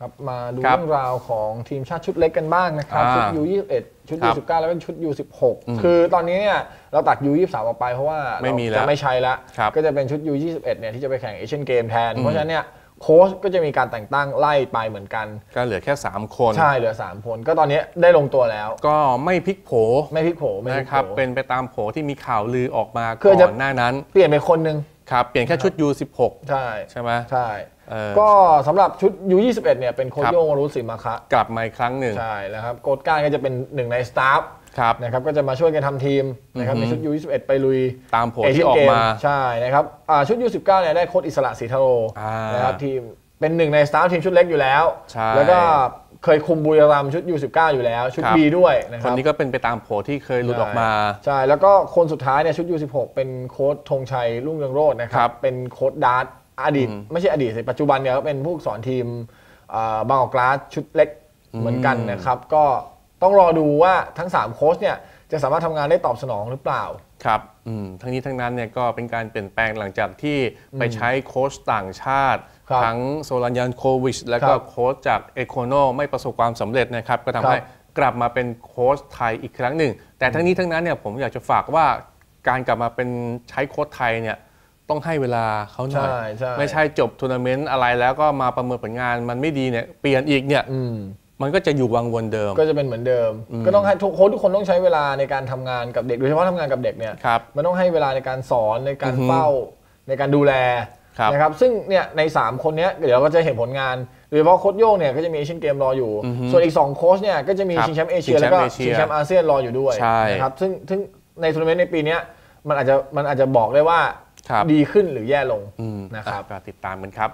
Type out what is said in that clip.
ครับมาดูครับเรื่องราวของทีมชาติชุดเล็กกันบ้างนะครับอ่าชุด U21 ชุดครับ U19 แล้วก็ชุด U16 อืมคือตอนนี้เนี่ยเราตัด U23 ออกไปเพราะว่าไม่มีแล้วเราจะไม่ใช้ละครับก็จะเป็นชุด U21 เนี่ยที่จะไปแข่งเอเชียนเกมแทนอืมเพราะฉะนั้นเนี่ยโค้ชก็จะมีการแต่งตั้งไล่ไปเหมือนกัน ก็เหลือแค่ 3 คน ใช่ เหลือ 3 คน ก็ตอนนี้ได้ลงตัวแล้ว ก็ไม่พลิกโผไม่พลิกโผไม่พลิกนะครับโผเป็นไปตามโผที่มีข่าวลือออกมาคือจะก่อนหน้านั้น เปลี่ยนไปคนหนึ่ง ครับเปลี่ยนแค่ชุด U16 ใช่ใช่ไหมใช่เออก็สำหรับชุด U21 เนี่ยเป็นโค้ชครับโยงวรุษศิมาคะกลับมาอีกครั้งหนึ่งใช่แล้วครับโค้ชก้านก็จะเป็นหนึ่งในสตาฟครับนะครับก็จะมาช่วยกันทำทีมนะครับอืในอฮึชุด U21 ไปลุยตามโผเอเชีที่ยนออเกกมมาใช่นะครับอ่าชุด U19 เนี่ยได้โค้ชอิสระศรีทะโรอ่านนะครับทีม เป็นหนึ่งในสตาฟทีมชุดเล็กอยู่แล้ว ใช่ แล้วก็เคยคุมบุรีรัมย์ชุด U19 อยู่แล้ว ชุดครับ B ด้วยนะคคนรับ นี้ก็เป็นไปตามโผที่เคยหลุดออกมา ใช่ แล้วก็คนสุดท้ายเนี่ยชุด U16 เป็นโค้ชธงชัยรุ่งเรืองโรจน์นะคครัรับ บ เป็นโค้ชดาร์ตอดีตอืมไม่ใช่อดีตสิปัจจุบันเนี่ยก็เป็นผู้ฝึกสอนทีมอ่าบางกอกกลาสชุดเล็กอืมเหมือนกันนะครับ ก็ต้องรอดูว่าทั้ง 3 โค้ชเนี่ยจะสามารถทำงานได้ตอบสนองหรือเปล่า ครับอืมทั้งนี้ทั้งนั้นเนี่ยก็เป็นการเปลี่ยนแปลงหลังจากที่ไปใช้โค้ชต่างชาติครับ ทั้งโซลันยันโควิช และก็ครับโค้ชจากเอโคโนไม่ประสบความสำเร็จนะครับ ก็ทำให้ครับกลับมาเป็นโค้ชไทยอีกครั้งหนึ่ง แต่ทั้งนี้ทั้งนั้นเนี่ยผมอยากจะฝากว่าการกลับมาเป็นใช้โค้ชไทยเนี่ยต้องให้เวลาเขาหน่อยใช่ใช่ไม่ใช่จบทัวร์นาเมนต์อะไรแล้วก็มาประเมินผลงานมันไม่ดีเนี่ยเปลี่ยนอีกเนี่ยอืมมันก็จะอยู่วังวนเดิม ก็จะเป็นเหมือนเดิม ก็ต้องให้ทุกโค้ชทุกคนต้องใช้เวลาในการทำงานกับเด็กโดยเฉพาะทำงานกับเด็กเนี่ยครับมันต้องให้เวลาในการสอนในการอือฮึเฝ้าในการดูแลครับ นะครับซึ่งเนี่ยใน 3 คนเนี้ยเดี๋ยวเราก็จะเห็นผลงานโดยเฉพาะโค้ชโย่งเนี่ยก็จะมีเอเชียนเกมรออยู่อือฮึส่วนอีก 2 โค้ชเนี่ยก็จะมีครับชิงแชมป์เอเชียชิงแชแล้วมป์ก็เอเชียชิงแชมป์อาเซียนรออยู่ด้วยใช่นะครับซึ่งซึ่งในทัวร์นาเมนต์ในปีเนี้ยมันอาจจะมันอาจจะบอกได้ว่าครับดีขึ้นหรือแย่ลงอืมนะครับอะก็ติดตามกันครับ